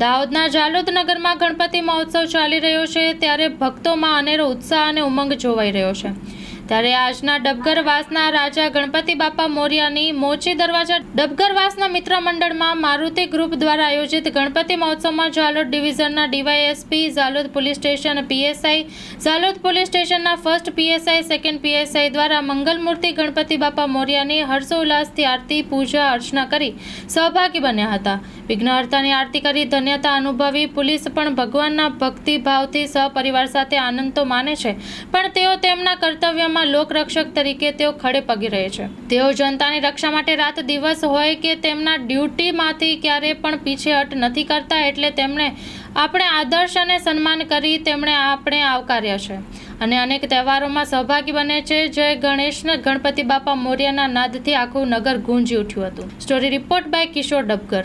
દાહોદના જાલોદ નગરમાં ગણપતિ મહોત્સવ ચાલી રહ્યો છે, ત્યારે ભક્તોમાં અનેરો ઉત્સાહ અને ઉમંગ જોવાઈ રહ્યો છે. ત્યારે આજના ડબગરવાસના રાજા ગણપતિ બાપા મોર્યાની મોચી દરવાજા ડબગરવાસના મિત્ર મંડળમાં મારુતિ ગ્રુપ દ્વારા આયોજિત ગણપતિ મહોત્સવમાં Jhalod ડિવિઝનના DYSP, Jhalod police station PSI, Jhalod police સ્ટેશનના ફર્સ્ટ પીએસઆઈ, સેકન્ડ પીએસઆઈ દ્વારા મંગલમૂર્તિ ગણપતિ બાપા મોર્યાની હર્ષોલ્લાસથી આરતી, પૂજા, અર્ચના કરી સહભાગી બન્યા હતા. વિઘ્નહર્તાની આરતી કરી ધન્યતા અનુભવી પોલીસ પણ ભગવાનના ભક્તિભાવથી સહપરિવાર સાથે આનંદ તો માને છે, પણ તેઓ તેમના કર્તવ્યમાં લોકરક્ષક તરીકે તેઓ ખડે પગી રહે છે. તેઓ જનતાની રક્ષા માટે રાત દિવસ હોય કે તેમના ડ્યુટીમાંથી ક્યારે પણ પીછેહટ નથી કરતા એટલે તેમણે આપણે આદર્શ અને સન્માન કરી તેમણે આપણે આવકાર્યા છે. અને અનેક તહેવારોમાં સહભાગી બને છે. જે ગણેશના ગણપતિ બાપા મોર્યાના નાદથી આખું નગર ગુંજી ઉઠ્યું હતું. Story report by Kishor Dabgar.